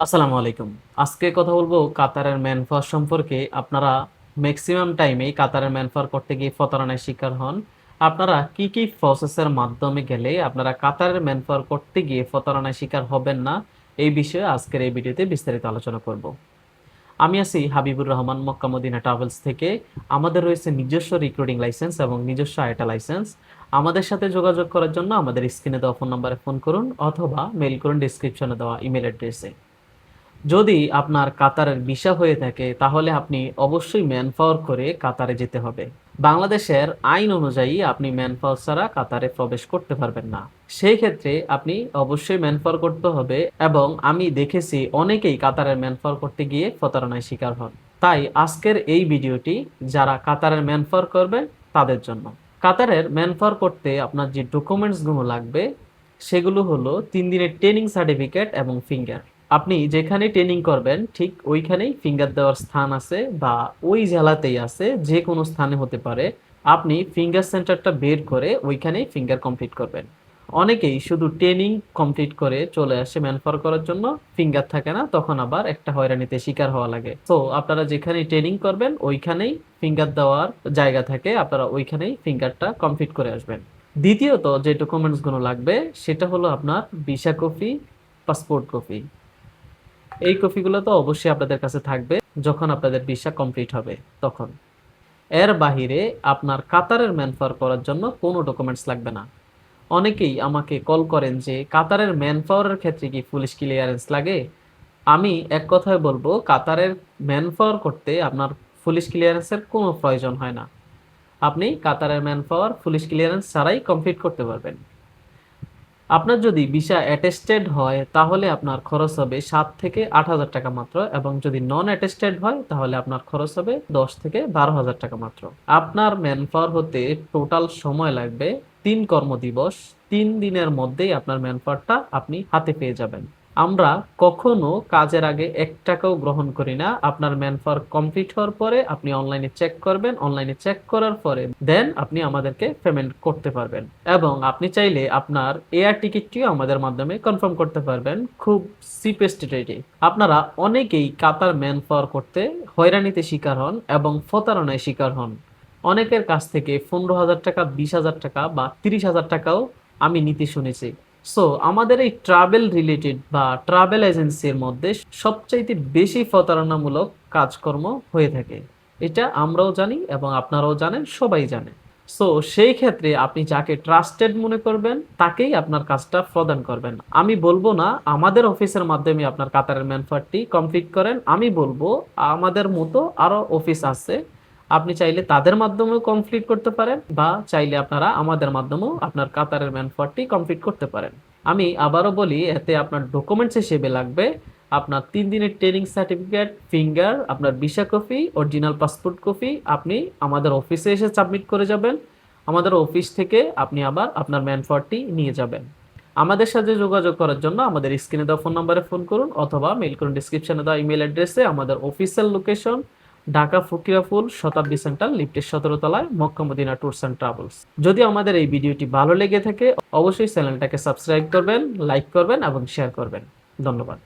আসসালামু আলাইকুম। আজকে কথা বলব কাতারের ম্যানপাওয়ার সম্পর্কে। আপনারা ম্যাক্সিমাম টাইমেই কাতারের ম্যানফার করতে গিয়ে প্রতারণার শিকার হন। আপনারা কি কি প্রসেসের মাধ্যমে গেলে আপনারা কাতারের ম্যানফার করতে গিয়ে প্রতারণার শিকার হবেন না? এই বিষয়ে আজকের এই ভিডিওতে বিস্তারিত আলোচনা করব। আমি আছি Habibur Rahman, Mecca Medina travels থেকে। আমাদের রয়েছে নিজস্ব রিক্রুটিং লাইসেন্স এবং নিজস্ব আইটা লাইসেন্স আমাদের সাথে যোগাযোগ করার জন্য আমাদের স্ক্রিনে দেওয়া ফোন নম্বরে ফোন করুন অথবা মেইল করুন ডিসক্রিপশনে দেওয়া ইমেল অ্যাড্রেসে যদি আপনার কাতারের ভিসা হয়ে থাকে, তাহলে আপনি অবশ্যই ম্যান পাওয়ার করে কাতারে যেতে হবে। বাংলাদেশের আইন অনুযায়ী আপনি ম্যান পাওয়ার ছাড়া কাতারে প্রবেশ করতে পারবেন না। সেই ক্ষেত্রে আপনি অবশ্যই ম্যান পাওয়ার করতে হবে এবং আমি দেখেছি অনেকেই কাতারের ম্যান পাওয়ার করতে গিয়ে প্রতারণায় শিকার হন। তাই আজকের এই ভিডিওটি যারা কাতারের ম্যান পাওয়ার করবে তাদের জন্য। কাতারের ম্যান পাওয়ার করতে আপনার যে ডকুমেন্টসগুলো লাগবে, সেগুলো হলো তিন দিনের ট্রেনিং সার্টিফিকেট এবং ফিঙ্গার আপনি যেখানে ট্রেনিং করবেন, ঠিক ওইখানেই ফিঙ্গার দেওয়ার স্থান আছে বা ওই জেলাতেই আছে, যে কোনো স্থানে হতে পারে, আপনি ফিঙ্গার সেন্টারটা বের করে ওইখানেই ফিঙ্গার কমপ্লিট করবেন। অনেকেই শুধু ট্রেনিং কমপ্লিট করে চলে আসে ম্যানফার করার জন্য ফিঙ্গার থাকে না, তখন আবার একটা হয়রানিতে শিকার হওয়া লাগে। তো আপনারা যেখানে ট্রেনিং করবেন, ওইখানেই ফিঙ্গার দেওয়ার জায়গা থাকে, আপনারা ওইখানেই ফিঙ্গারটা কমপ্লিট করে আসবেন। দ্বিতীয়ত যে ডকুমেন্টসগুলো লাগবে, সেটা হলো আপনার ভিসা কপি পাসপোর্ট কপি এই কপিগুলো তো অবশ্যই আপনাদের কাছে থাকবে যখন আপনাদের ভিসা কমপ্লিট হবে, তখন। এর বাহিরে আপনার কাতারের ম্যানফার করার জন্য কোনো ডকুমেন্টস লাগবে না। অনেকেই আমাকে কল করেন যে, কাতারের ম্যানপাওয়ারের ক্ষেত্রে কি পুলিশ ক্লিয়ারেন্স লাগে? আমি এক কথায় বলব, কাতারের ম্যানপাওয়ার করতে আপনার পুলিশ ক্লিয়ারেন্সের কোনো প্রয়োজন হয় না। আপনি কাতারের ম্যানপাওয়ার পুলিশ ক্লিয়ারেন্স ছাড়াই কমপ্লিট করতে পারবেন। আপনার যদি ভিসা অ্যাটেস্টেড হয়, তাহলে আপনার খরচ হবে সাত থেকে আট হাজার টাকা মাত্র এবং যদি নন অ্যাটেস্টেড হয়, তাহলে আপনার খরচ হবে দশ থেকে বারো হাজার টাকা মাত্র। আপনার ম্যান পাওয়ার হতে টোটাল সময় লাগবে তিন কর্মদিবস, তিন দিনের মধ্যেই আপনার ম্যান পাওয়ারটা আপনি হাতে পেয়ে যাবেন। আমরা কখনো কাজের আগে এক টাকাও গ্রহণ করি না। আপনার ম্যান পাওয়ার কমপ্লিট হওয়ার পরে আপনি অনলাইনে চেক করবেন, অনলাইনে চেক করার পরে দেন আপনি আমাদেরকে পেমেন্ট করতে পারবেন। এবং আপনি চাইলে আপনার এয়ার টিকিটটিও আমাদের মাধ্যমে কনফার্ম করতে পারবেন খুব চিপেস্ট রেটে আপনারা অনেকেই কাতার ম্যান পাওয়ার করতে হয়রানিতে শিকার হন এবং প্রতারণায় শিকার হন। অনেকের কাছ থেকে পনেরো হাজার টাকা, বিশ হাজার টাকা বা তিরিশ হাজার টাকাও আমি নিতে শুনেছি। সো আমাদের এই ট্রাভেল রিলেটেড বা ট্রাভেল এজেন্সির মধ্যে সবচাইতে বেশি প্রতারণামূলক কাজকর্ম হয়ে থাকে। এটা আমরাও জানি এবং আপনারাও জানেন, সবাই জানে। সো সেই ক্ষেত্রে আপনি যাকে ট্রাস্টেড মনে করবেন, তাকেই আপনার কাজটা প্রদান করবেন। আমি বলব না, আমাদের অফিসের মাধ্যমে আপনার কাতারের ম্যানফারটি কমপ্লিট করেন। আমি বলব, আমাদের মতো আরও অফিস আছে আপনি চাইলে তাদের মাধ্যমেও কমপ্লিট করতে পারেন বা চাইলে আপনারা আমাদের মাধ্যমেও আপনার কাতারের ম্যান ম্যানফারটি কমপ্লিট করতে পারেন। আমি আবারও বলি, এতে আপনার ডকুমেন্টস হিসেবে লাগবে আপনার তিন দিনের ট্রেনিং সার্টিফিকেট ফিঙ্গার আপনার visa copy original passport copy আপনি আমাদের অফিসে এসে সাবমিট করে যাবেন। আমাদের অফিস থেকে আপনি আবার আপনার ম্যান ম্যানফারটি নিয়ে যাবেন। আমাদের সাথে যোগাযোগ করার জন্য আমাদের স্ক্রিনে দেওয়া ফোন নম্বরে ফোন করুন অথবা মেইল করুন ডিসক্রিপশনে দেওয়া ইমেল অ্যাড্রেসে আমাদের অফিসিয়াল লোকেশন ঢাকা ফকিরাফুল শতাব্দী সেন্টার লিফটের সতেরো তলায় Mecca Medina tours and travels. যদি আমাদের এই ভিডিওটি ভালো লেগে থাকে, অবশ্যই চ্যানেলটাকে সাবস্ক্রাইব করবেন, লাইক করবেন এবং শেয়ার করবেন। ধন্যবাদ।